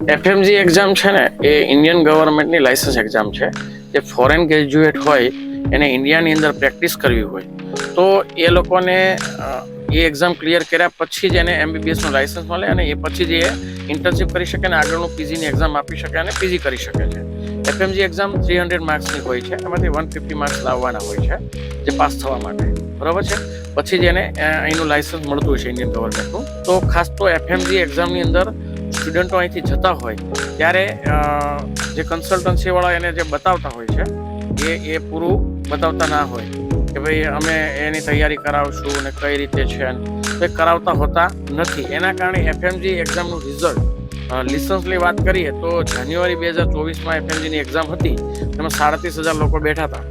FMG exam છે ને, એ ઇન્ડિયન ગવર્મેન્ટની લાયસન્સ એક્ઝામ છે. જે ફોરેન ગ્રેજ્યુએટ હોય, એને ઇન્ડિયાની અંદર પ્રેક્ટિસ કરવી હોય. તો એ લોકોને એ એક્ઝામ ક્લિયર કર્યા પછી જ એને એમબીબીએસનું લાયસન્સ મળે અને એ પછી જ એ ઇન્ટર્નશીપ કરી શકે અને આગળનું પીજીની એક્ઝામ આપી શકે અને પીજી કરી શકે છે. એફએમજી એક્ઝામ થ્રી હંડ્રેડ માર્ક્સની હોય છે, એમાંથી વન ફિફ્ટી માર્ક્સ લાવવાના હોય છે, જે પાસ થવા માટે. બરાબર છે? પછી જ એને અહીંનું લાયસન્સ મળતું હોય છે ઇન્ડિયન ગવર્મેન્ટનું તો ખાસ તો એફએમજી એક્ઝામની અંદર સ્ટુડન્ટો અહીંથી જતા હોય, ત્યારે જે કન્સલ્ટન્સીવાળા એને જે બતાવતા હોય છે, એ એ પૂરું બતાવતા ના હોય કે ભાઈ અમે એની તૈયારી કરાવશું અને કઈ રીતે છે તે કરાવતા હોતા નથી. એના કારણે એફએમજી એક્ઝામનું રિઝલ્ટ લિસન્સની વાત કરીએ તો જાન્યુઆરી બે હજાર ચોવીસમાં એફએમજીની એક્ઝામ હતી. એમાં સાડત્રીસ હજાર લોકો બેઠા હતા.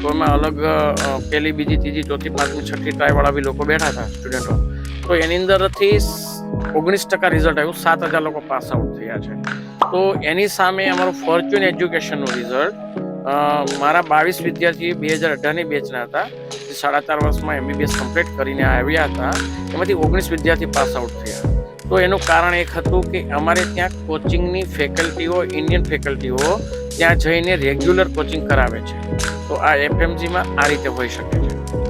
તો એમાં અલગ પહેલી બીજી, ત્રીજી, ચોથી, પાંચમી, છઠ્ઠી ટ્રાયવાળા બી લોકો બેઠા હતા સ્ટુડન્ટો તો એની અંદરથી ઓગણીસ ટકા રિઝલ્ટ આવ્યું, સાત હજાર લોકો પાસ આઉટ થયા છે. તો એની સામે અમારું ફોર્ચ્યુન એજ્યુકેશનનું રિઝલ્ટ મારા બાવીસ વિદ્યાર્થી બે હજાર અઢારની બેચના હતા, જે સાડા ચાર વર્ષમાં એમબીબીએસ કમ્પ્લીટ કરીને આવ્યા હતા, એમાંથી ઓગણીસ વિદ્યાર્થી પાસ આઉટ થયા. તો એનું કારણ એક હતું કે અમારે ત્યાં કોચિંગની ફેકલ્ટીઓ ઇન્ડિયન ફેકલ્ટીઓ ત્યાં જઈને રેગ્યુલર કોચિંગ કરાવે છે. તો આ એફએમજીમાં આ રીતે હોઈ શકે છે.